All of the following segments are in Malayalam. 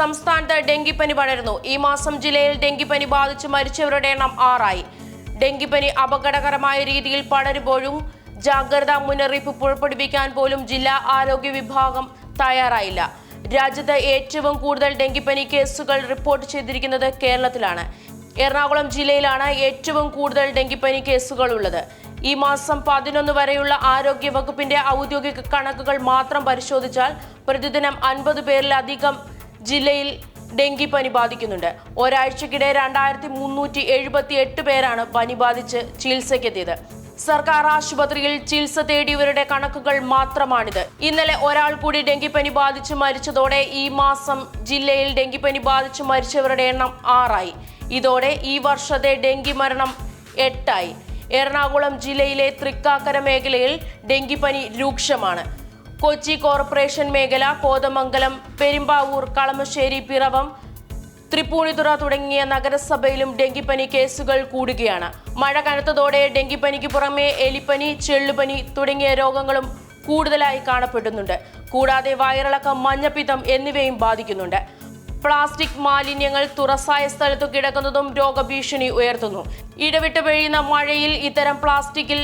സംസ്ഥാനത്ത് ഡെങ്കിപ്പനി പടരുന്നു. ഈ മാസം ജില്ലയിൽ ഡെങ്കിപ്പനി ബാധിച്ച് മരിച്ചവരുടെ എണ്ണം ആറായി. ഡെങ്കിപ്പനി അപകടകരമായ രീതിയിൽ പടരുമ്പോഴും ജാഗ്രതാ മുന്നറിയിപ്പ് പുറപ്പെടുവിക്കാൻ പോലും ജില്ലാ ആരോഗ്യ വിഭാഗം തയ്യാറായില്ല. രാജ്യത്ത് ഏറ്റവും കൂടുതൽ ഡെങ്കിപ്പനി കേസുകൾ റിപ്പോർട്ട് ചെയ്തിരിക്കുന്നത് കേരളത്തിലാണ്. എറണാകുളം ജില്ലയിലാണ് ഏറ്റവും കൂടുതൽ ഡെങ്കിപ്പനി കേസുകൾ ഉള്ളത്. ഈ മാസം പതിനൊന്ന് വരെയുള്ള ആരോഗ്യ വകുപ്പിന്റെ ഔദ്യോഗിക കണക്കുകൾ മാത്രം പരിശോധിച്ചാൽ പ്രതിദിനം അൻപത് പേരിലധികം ജില്ലയിൽ ഡെങ്കിപ്പനി ബാധിക്കുന്നുണ്ട്. ഒരാഴ്ചക്കിടെ രണ്ടായിരത്തി മുന്നൂറ്റി എഴുപത്തി എട്ട് പേരാണ് പനി ബാധിച്ച് ചികിത്സയ്ക്കെത്തിയത്. സർക്കാർ ആശുപത്രിയിൽ ചികിത്സ തേടിയവരുടെ കണക്കുകൾ മാത്രമാണിത്. ഇന്നലെ ഒരാൾ കൂടി ഡെങ്കിപ്പനി ബാധിച്ച് മരിച്ചതോടെ ഈ മാസം ജില്ലയിൽ ഡെങ്കിപ്പനി ബാധിച്ച് മരിച്ചവരുടെ എണ്ണം ആറായി. ഇതോടെ ഈ വർഷത്തെ ഡെങ്കി മരണം എട്ടായി. എറണാകുളം ജില്ലയിലെ തൃക്കാക്കര മേഖലയിൽ ഡെങ്കിപ്പനി രൂക്ഷമാണ്. കൊച്ചി കോർപ്പറേഷൻ മേഖല കോതമംഗലം പെരുമ്പാവൂർ കളമശ്ശേരി പിറവം തൃപ്പൂണിത്തുറ തുടങ്ങിയ നഗരസഭയിലും ഡെങ്കിപ്പനി കേസുകൾ കൂടുകയാണ്. മഴ കനത്തതോടെ ഡെങ്കിപ്പനിക്ക് പുറമെ എലിപ്പനി ചെള്ളുപനി തുടങ്ങിയ രോഗങ്ങളും കൂടുതലായി കാണപ്പെടുന്നുണ്ട്. കൂടാതെ വയറിളക്കം മഞ്ഞപ്പിത്തം എന്നിവയും ബാധിക്കുന്നുണ്ട്. പ്ലാസ്റ്റിക് മാലിന്യങ്ങൾ തുറസായ സ്ഥലത്തു കിടക്കുന്നതും രോഗഭീഷണി ഉയർത്തുന്നു. ഇടവിട്ട് പെഴിയുന്ന മഴയിൽ ഇത്തരം പ്ലാസ്റ്റിക്കിൽ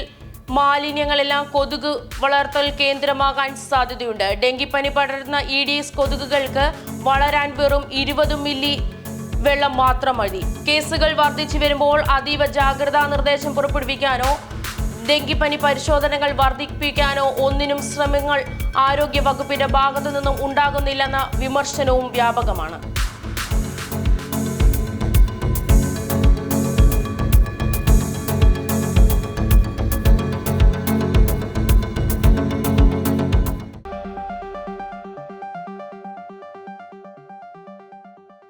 മാലിന്യങ്ങളെല്ലാം കൊതുക് വളർത്തൽ കേന്ദ്രമാകാൻ സാധ്യതയുണ്ട്. ഡെങ്കിപ്പനി പടരുന്ന ഈഡീസ് കൊതുകുകൾക്ക് വളരാൻ വെറും ഇരുപത് മില്ലി വെള്ളം മാത്രം മതി. കേസുകൾ വർദ്ധിച്ചു വരുമ്പോൾ അതീവ ജാഗ്രതാ നിർദ്ദേശം പുറപ്പെടുവിക്കാനോ ഡെങ്കിപ്പനി പരിശോധനകൾ വർദ്ധിപ്പിക്കാനോ ഒന്നിനും ശ്രമങ്ങൾ ആരോഗ്യ വകുപ്പിന്റെ ഭാഗത്തു നിന്നും ഉണ്ടാകുന്നില്ലെന്ന വിമർശനവും വ്യാപകമാണ്.